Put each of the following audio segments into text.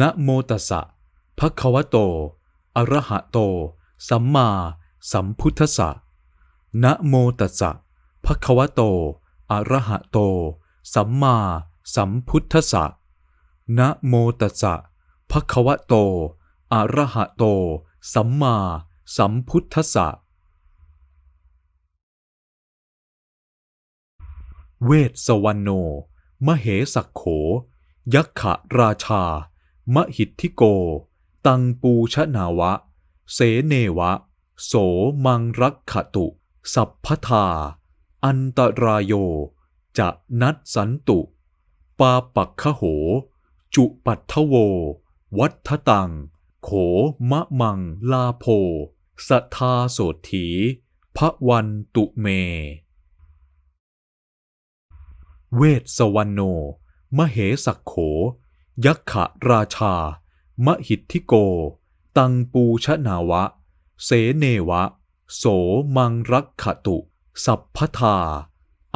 นะโมตัสสะภะคะวะโต อะระหะโต สัมมาสัมพุทธัสสะนะโมตัสสะภะคะวะโต อะระหะโต สัมมาสัมพุทธัสสะนะโมตัสสะภะคะวะโต อะระหะโต สัมมาสัมพุทธัสสะเวสสวรรณโน มเหสักโข ยักขราชา มหิทธิโก ตังปูชนาวะ เสเนวะ โสมังรักขตุ สัพพทา อันตรายโย จะนัดสันตุ ปาปักขโห จุปัทโว วัฏตัง โขมะมังลาโพสัทธาโสถีพระวันตุเม เวสสวรรณโน มเหสักโข ยักขราชา มหิทธิโก ตังปูชนาวะ เสเนวะ โสมังรักขตุ สัพพทา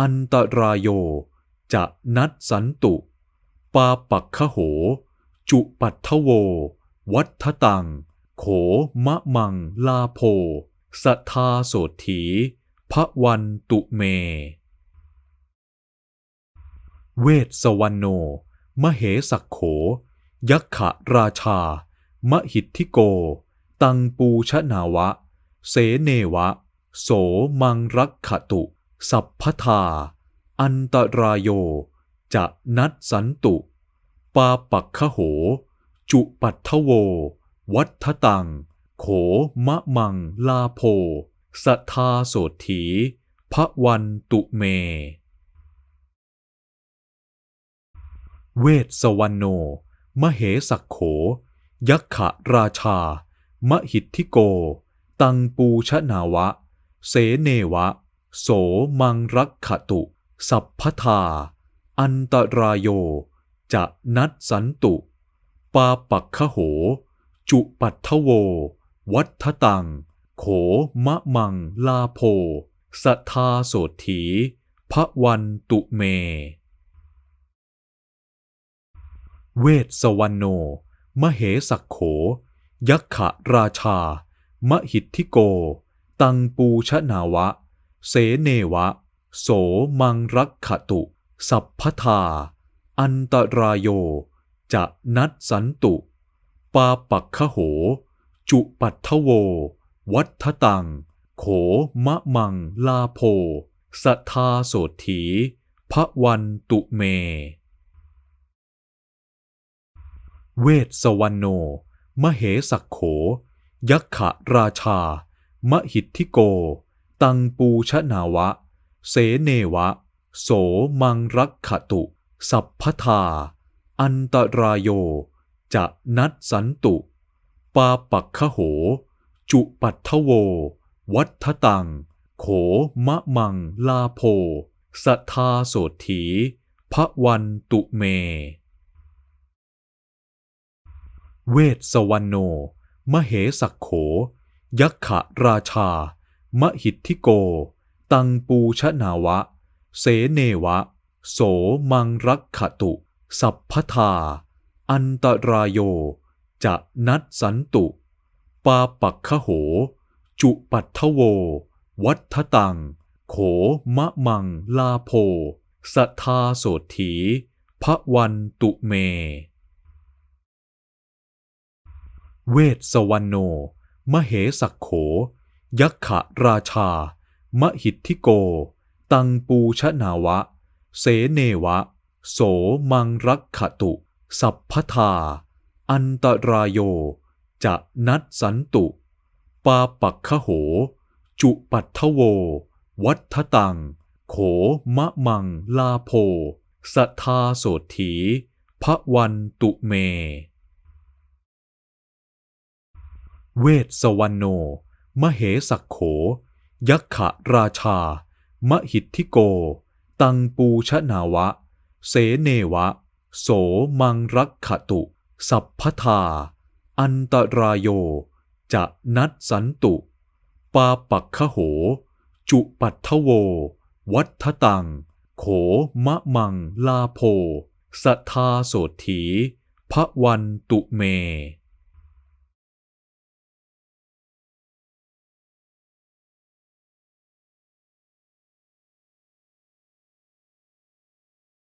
อันตรายโย จะนัดสันตุ ปาปักขโห จุปัทโว วัฏตัง โขมะมังลาโพสัทธาโสถีพระวันตุเม เวสสวรรณโน มเหสักโข ยักขราชา มหิทธิโก ตังปูชนาวะ เสเนวะ โสมังรักขตุ สัพพทา อันตรายโย จะนัดสันตุ ปาปักขโห จุปัททโว วัฏตัง โขมะมังลาโพ สัทธาโสถีพระวันตุเม เวสสวรรณโน มเหสักโข ยักขราชา มหิทธิโก ตังปูชนาวะ เสเนวะ โสมังรักขตุ สัพพทา อันตรายโย จะนัดสันตุ ปาปักขโห จุปัททโว วัฏตัง โขมะมังลาโพ สัทธาโสถีพระวันตุเม เวสสวรรณโน มเหสักโข ยักขราชา มหิทธิโก ตังปูชนาวะ เสเนวะ โสมังรักขตุ สัพพทา อันตรายโย จะนัดสันตุ ปาปักขโห จุปัททโว วัฏตัง โขมะมังลาโพ สัทธาโสถีพระวันตุเม เวสสวรรโน มเหสักโข ยักขราชา มหิทธิโก ตังปูชนาวะ เสเนวะ โสมังรักขตุ สัพพทา อันตรายโย จะนัดสันตุ ปาปักขโห จุปัททโว วัฏตัง โขมะมังลาโพ สัทธาโสถีพระวันตุเม เวสสวรรโน มเหสักโข ยักขราชา มหิทธิโก ตังปูชนาวะ เสเนวะ โสมังรักขตุ สัพพทา อันตรายโย จะนัดสันตุ ปาปักขโห จุปัททโว วัฏตัง โขมะมังลาโพ สัทธาโสถีพระวันตุเม เวสสวรรโน มเหสักโข ยักขราชา มหิทธิโก ตังปูชนาวะ เสเนวะ โสมังรักขตุ สัพพทา อันตรายโย จะนัดสันตุ ปาปักขโห จุปัททโว วัฏตัง โขมะมังลาโพ สัทธาโสถีพระวันตุเม เวสสวรรณโน มเหสักโข ยักขราชา มหิทธิโก ตังปูชนาวะ เสเนวะ โสมังรักขตุ สัพพทา อันตรายโย จะนัดสันตุ ปาปักขโห จุปัทโว วัฏตัง โขมะมังลาโพ สัทธาโสถีพระวันตุเม